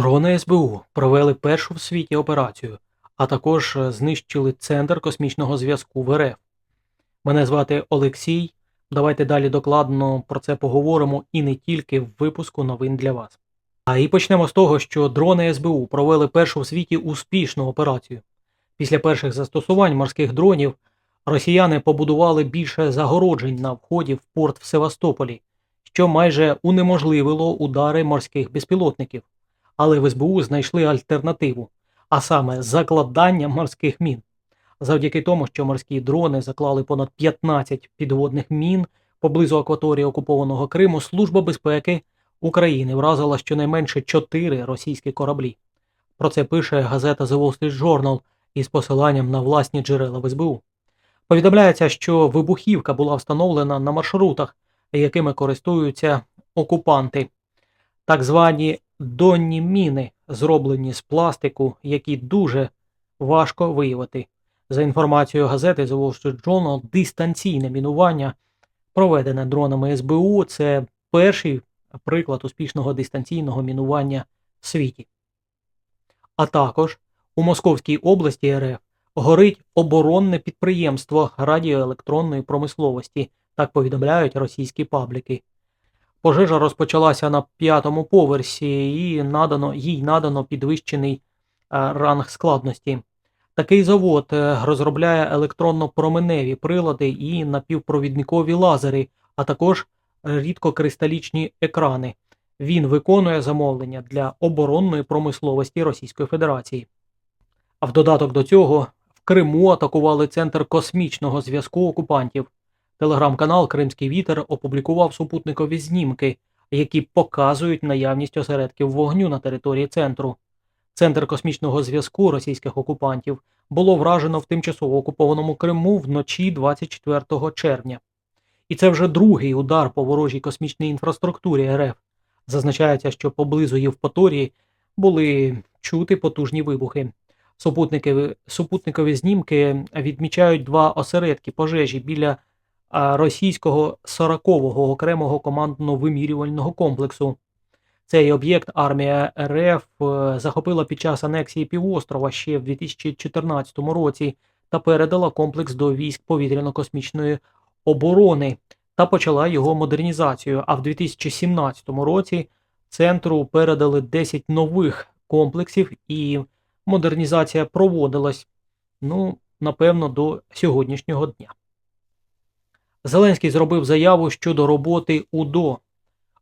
Дрони СБУ провели першу в світі операцію, а також е, знищили Центр космічного зв'язку в РФ. Мене звати Олексій. Давайте далі докладно про це поговоримо і не тільки в випуску новин для вас. А і почнемо з того, що дрони СБУ провели першу в світі успішну операцію. Після перших застосувань морських дронів росіяни побудували більше загороджень на вході в порт в Севастополі, що майже унеможливило удари морських безпілотників. Але в СБУ знайшли альтернативу, а саме закладання морських мін. Завдяки тому, що морські дрони заклали понад 15 підводних мін поблизу акваторії окупованого Криму, Служба безпеки України вразила щонайменше 4 російські кораблі. Про це пише газета The Wall Street Journal із посиланням на власні джерела в СБУ. Повідомляється, що вибухівка була встановлена на маршрутах, якими користуються окупанти, так звані донні міни, зроблені з пластику, які дуже важко виявити. За інформацією газети The Wall Street Journal, дистанційне мінування, проведене дронами СБУ, це перший приклад успішного дистанційного мінування в світі. А також у Московській області РФ горить оборонне підприємство радіоелектронної промисловості, так повідомляють російські пабліки. Пожежа розпочалася на п'ятому поверсі і надано, їй надано підвищений е, ранг складності. Такий завод е, розробляє електронно-променеві прилади і напівпровідникові лазери, а також рідкокристалічні екрани. Він виконує замовлення для оборонної промисловості Російської Федерації. А в додаток до цього в Криму атакували центр космічного зв'язку окупантів. Телеграм-канал Кримський Вітер опублікував супутникові знімки, які показують наявність осередків вогню на території центру. Центр космічного зв'язку російських окупантів було вражено в тимчасово окупованому Криму вночі 24 червня. І це вже другий удар по ворожій космічній інфраструктурі РФ. Зазначається, що поблизу Євпаторії були чути потужні вибухи. Супутникові, супутникові знімки відмічають два осередки пожежі біля російського 40-го окремого командно-вимірювального комплексу. Цей об'єкт армія РФ е, захопила під час анексії півострова ще в 2014 році та передала комплекс до військ повітряно-космічної оборони та почала його модернізацію. А в 2017 році центру передали 10 нових комплексів, і модернізація проводилась, ну, напевно, до сьогоднішнього дня. Зеленський зробив заяву щодо роботи УДО.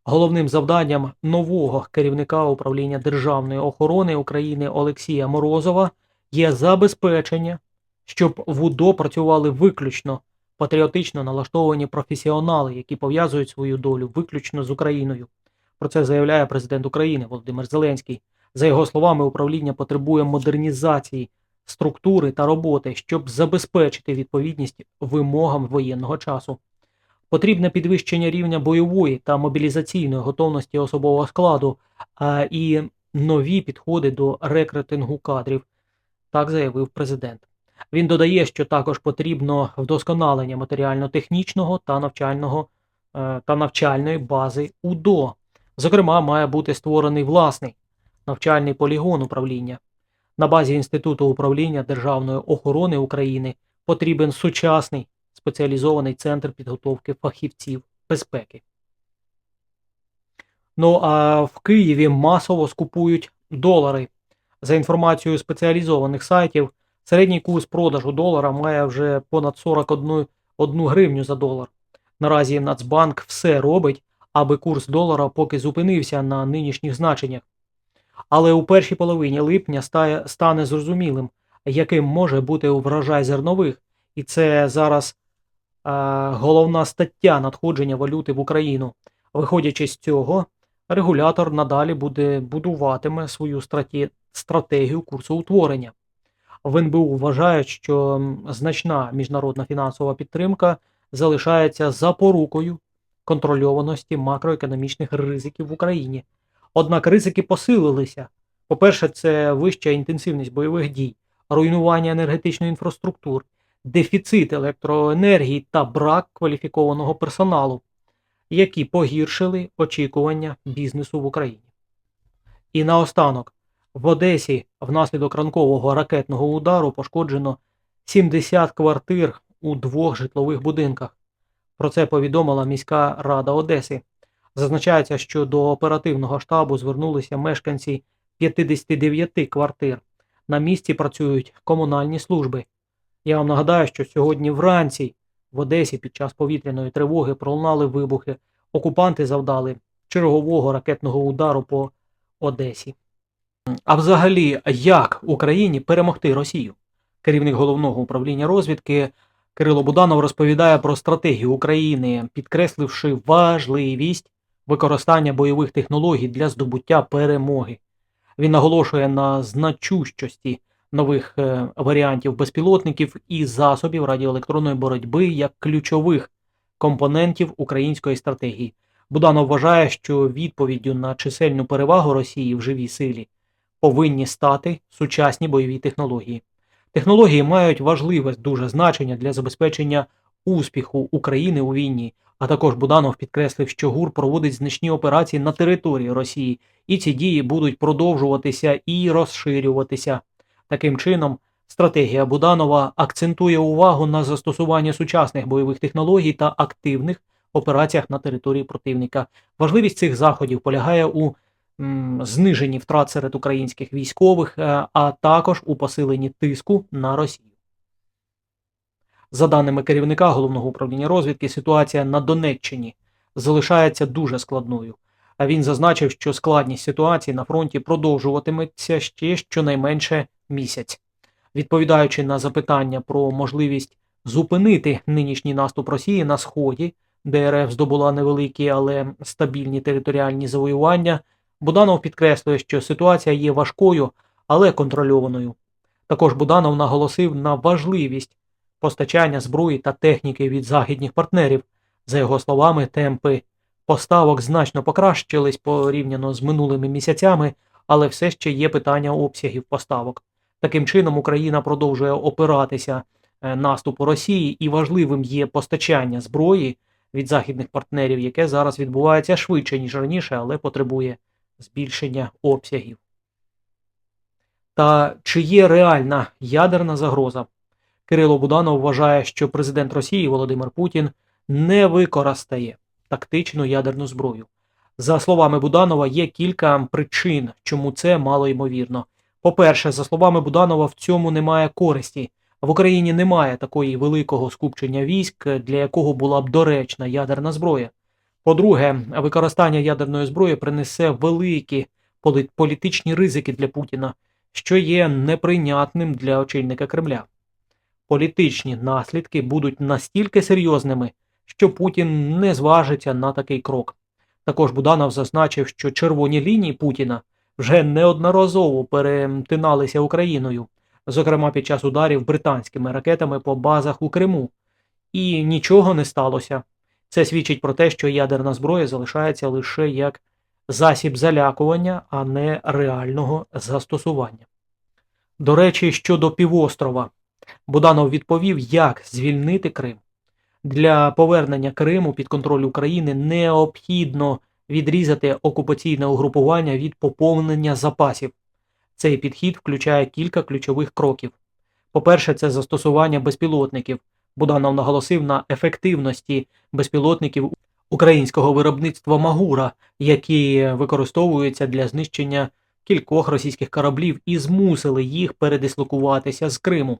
Головним завданням нового керівника управління державної охорони України Олексія Морозова є забезпечення, щоб в УДО працювали виключно патріотично налаштовані професіонали, які пов'язують свою долю виключно з Україною. Про це заявляє президент України Володимир Зеленський. За його словами, управління потребує модернізації структури та роботи, щоб забезпечити відповідність вимогам воєнного часу. Потрібне підвищення рівня бойової та мобілізаційної готовності особового складу а, і нові підходи до рекрутингу кадрів, так заявив президент. Він додає, що також потрібно вдосконалення матеріально-технічного та навчального е, та навчальної бази УДО. Зокрема, має бути створений власний навчальний полігон управління. На базі Інституту управління Державної охорони України потрібен сучасний спеціалізований центр підготовки фахівців безпеки. Ну а в Києві масово скупують долари. За інформацією спеціалізованих сайтів, середній курс продажу долара має вже понад 41 1 гривню за долар. Наразі Нацбанк все робить, аби курс долара поки зупинився на нинішніх значеннях. Але у першій половині липня стане зрозумілим, яким може бути врожай зернових, і це зараз головна стаття надходження валюти в Україну. Виходячи з цього, регулятор надалі буде будуватиме свою стратегію курсоутворення. В НБУ вважають, що значна міжнародна фінансова підтримка залишається запорукою контрольованості макроекономічних ризиків в Україні. Однак ризики посилилися. По-перше, це вища інтенсивність бойових дій, руйнування енергетичної інфраструктури, дефіцит електроенергії та брак кваліфікованого персоналу, які погіршили очікування бізнесу в Україні. І наостанок, в Одесі внаслідок ранкового ракетного удару пошкоджено 70 квартир у двох житлових будинках. Про це повідомила міська рада Одеси. Зазначається, що до оперативного штабу звернулися мешканці 59 квартир. На місці працюють комунальні служби. Я вам нагадаю, що сьогодні вранці в Одесі під час повітряної тривоги пролунали вибухи. Окупанти завдали чергового ракетного удару по Одесі. А взагалі, як Україні перемогти Росію? Керівник головного управління розвідки Кирило Буданов розповідає про стратегію України, підкресливши важливість використання бойових технологій для здобуття перемоги. Він наголошує на значущості нових е, варіантів безпілотників і засобів радіоелектронної боротьби як ключових компонентів української стратегії. Буданов вважає, що відповіддю на чисельну перевагу Росії в живій силі повинні стати сучасні бойові технології. Технології мають важливе дуже значення для забезпечення успіху України у війні. А також Буданов підкреслив, що ГУР проводить значні операції на території Росії, і ці дії будуть продовжуватися і розширюватися. Таким чином, стратегія Буданова акцентує увагу на застосуванні сучасних бойових технологій та активних операціях на території противника. Важливість цих заходів полягає у зниженні втрат серед українських військових, е, а також у посиленні тиску на Росію. За даними керівника головного управління розвідки, ситуація на Донеччині залишається дуже складною. А він зазначив, що складність ситуації на фронті продовжуватиметься ще щонайменше місяць. Відповідаючи на запитання про можливість зупинити нинішній наступ Росії на сході, де РФ здобула невеликі, але стабільні територіальні завоювання, Буданов підкреслює, що ситуація є важкою, але контрольованою. Також Буданов наголосив на важливість постачання зброї та техніки від західних партнерів. За його словами, темпи поставок значно покращились порівняно з минулими місяцями, але все ще є питання обсягів поставок. Таким чином, Україна продовжує опиратися е, наступу Росії, і важливим є постачання зброї від західних партнерів, яке зараз відбувається швидше, ніж раніше, але потребує збільшення обсягів. Та чи є реальна ядерна загроза? Кирило Буданов вважає, що президент Росії Володимир Путін не використає тактичну ядерну зброю. За словами Буданова, є кілька причин, чому це мало ймовірно. По-перше, за словами Буданова, в цьому немає користі. В Україні немає такої великого скупчення військ, для якого була б доречна ядерна зброя. По-друге, використання ядерної зброї принесе великі полі- політичні ризики для Путіна, що є неприйнятним для очільника Кремля. Політичні наслідки будуть настільки серйозними, що Путін не зважиться на такий крок. Також Буданов зазначив, що червоні лінії Путіна вже неодноразово перетиналися Україною, зокрема під час ударів британськими ракетами по базах у Криму. І нічого не сталося. Це свідчить про те, що ядерна зброя залишається лише як засіб залякування, а не реального застосування. До речі, щодо півострова, Буданов відповів, як звільнити Крим. Для повернення Криму під контроль України необхідно відрізати окупаційне угрупування від поповнення запасів. Цей підхід включає кілька ключових кроків. По-перше, це застосування безпілотників. Буданов наголосив на ефективності безпілотників українського виробництва Магура, які використовуються для знищення кількох російських кораблів і змусили їх передислокуватися з Криму.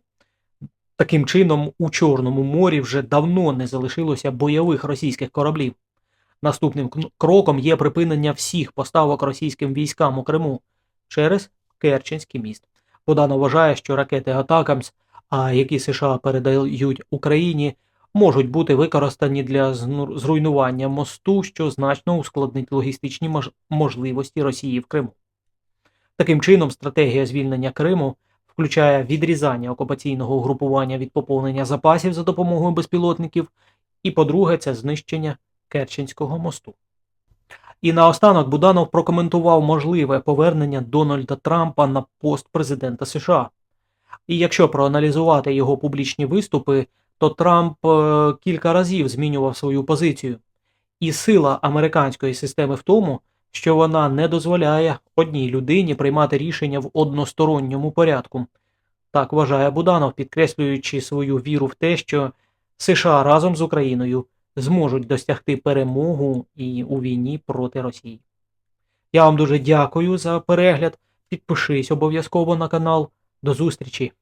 Таким чином, у Чорному морі вже давно не залишилося бойових російських кораблів. Наступним кроком є припинення всіх поставок російським військам у Криму через Керченський міст. Буданов вважає, що ракети Атакамс, а які США передають Україні, можуть бути використані для зруйнування мосту, що значно ускладнить логістичні мож- можливості Росії в Криму. Таким чином, стратегія звільнення Криму включає відрізання окупаційного угрупування від поповнення запасів за допомогою безпілотників, і, по-друге, це знищення Керченського мосту. І наостанок Буданов прокоментував можливе повернення Дональда Трампа на пост президента США. І якщо проаналізувати його публічні виступи, то Трамп е, кілька разів змінював свою позицію. І сила американської системи в тому, що вона не дозволяє одній людині приймати рішення в односторонньому порядку. Так вважає Буданов, підкреслюючи свою віру в те, що США разом з Україною зможуть досягти перемогу і у війні проти Росії. Я вам дуже дякую за перегляд. Підпишись обов'язково на канал. До зустрічі!